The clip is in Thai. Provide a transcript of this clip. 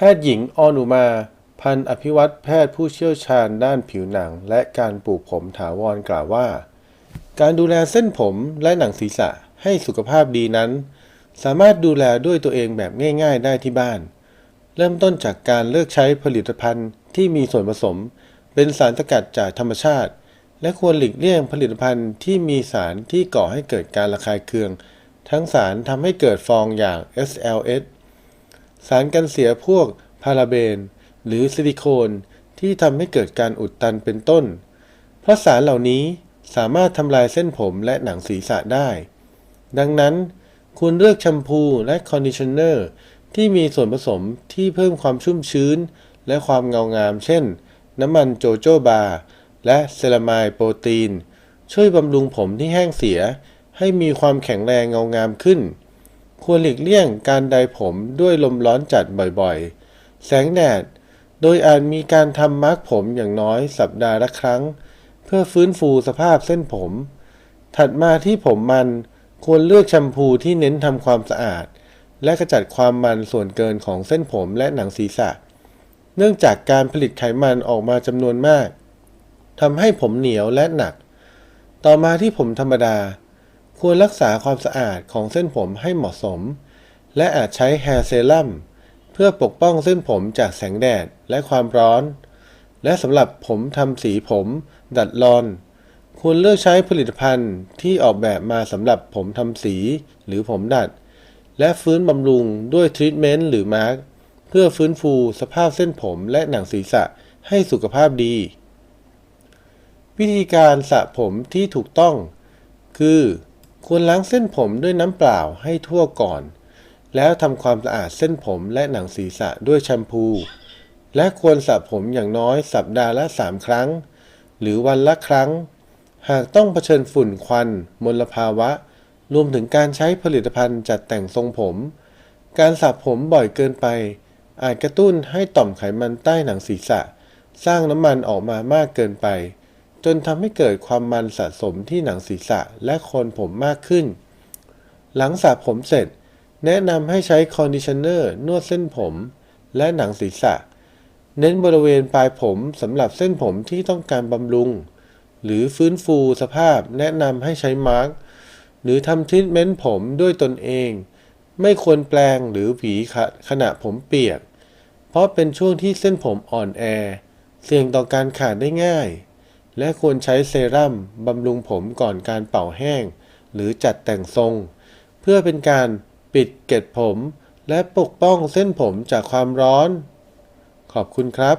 แพทย์หญิงออนุมา พันธ์อภิวัตแพทย์ผู้เชี่ยวชาญด้านผิวหนัง และการปลูกผมถาวรกล่าวว่า การดูแลเส้นผมและหนังศีรษะให้สุขภาพดีนั้น สามารถดูแลด้วยตัวเองแบบง่าย ๆ ได้ที่บ้าน เริ่มต้นจากการเลือกใช้ผลิตภัณฑ์ที่มีส่วนผสม เป็นสารสกัดจากธรรมชาติ และควรหลีกเลี่ยงผลิตภัณฑ์ที่มีสารที่ก่อให้เกิดการระคายเคือง ทั้งสารทำให้เกิดฟองอย่าง SLS สารกันเสียพวกพาราเบน หรือซิลิโคนที่ทำให้เกิดการอุดตันเป็นต้น เพราะสารเหล่านี้สามารถทำลายเส้นผมและหนังศีรษะได้ ดังนั้นควรเลือกแชมพูและคอนดิชเนอร์ที่มีส่วนผสมที่เพิ่มความชุ่มชื้น และความเงางาม เช่น น้ำมันโจโจบา และเซรามายโปรตีน ช่วยบำรุงผมที่แห้งเสีย ให้มีความแข็งแรงเงางามขึ้น ควรหลีกเลี่ยงการไดผมด้วยลมร้อนจัดบ่อยๆ แสงแดด โดยอาจมีการทำมาร์กผมอย่างน้อยสัปดาห์ละครั้ง เพื่อฟื้นฟูสภาพเส้นผม ถัดมาที่ผมมันควรเลือกแชมพูที่เน้นทำความสะอาด และกระจัดความมันส่วนเกินของเส้นผมและหนังศีรษะ เนื่องจากการผลิตไขมันออกมาจำนวนมากทำให้ผมเหนียวและหนัก ต่อมาที่ผมธรรมดา ควรรักษาความสะอาดของเส้นผมให้เหมาะสม และอาจใช้แฮร์เซรั่มเพื่อปกป้องเส้นผมจากแสงแดดและความร้อน และสำหรับผมทำสีผม ดัดรอน ควรเลือกใช้ผลิตภัณฑ์ที่ออกแบบมาสำหรับผมทำสีหรือผมดัด และฟื้นบำรุงด้วยทรีทเมนต์หรือมาร์กเพื่อฟื้นฟูสภาพเส้นผมและหนังศีรษะให้สุขภาพดี วิธีการสระผมที่ถูกต้อง คือ ควรล้างเส้นผมด้วยน้ำเปล่าให้ทั่วก่อน แล้วทำความสะอาดเส้นผมและหนังศีรษะด้วยแชมพู และควรสระผมอย่างน้อยสัปดาห์ละ 3 ครั้ง หรือวันละครั้ง หากต้องเผชิญฝุ่นควัน มลภาวะ รวมถึงการใช้ผลิตภัณฑ์จัดแต่งทรงผม การสระผมบ่อยเกินไป อาจกระตุ้นให้ต่อมไขมันใต้หนังศีรษะ สร้างน้ำมันออกมามากเกินไป จนทำให้เกิดความมันสะสมที่หนังศีรษะและโคนผมมากขึ้น หลังสระผมเสร็จ แนะนำให้ใช้คอนดิชเนอร์นวดเส้นผม และหนังศีรษะ เน้นบริเวณปลายผมสำหรับเส้นผมที่ต้องการบำรุง หรือฟื้นฟูสภาพแนะนำให้ใช้มาร์กหรือทำทรีทเมนต์ผมด้วยตนเอง ไม่ควรแปลงหรือหวีขณะผมเปียก เพราะเป็นช่วงที่เส้นผมอ่อนแอ เสี่ยงต่อการขาดได้ง่าย และควรใช้เซรั่มบำรุงผมก่อนการเป่าแห้ง หรือจัดแต่งทรง เพื่อเป็นการปิดเกล็ดผม และปกป้องเส้นผมจากความร้อน ขอบคุณครับ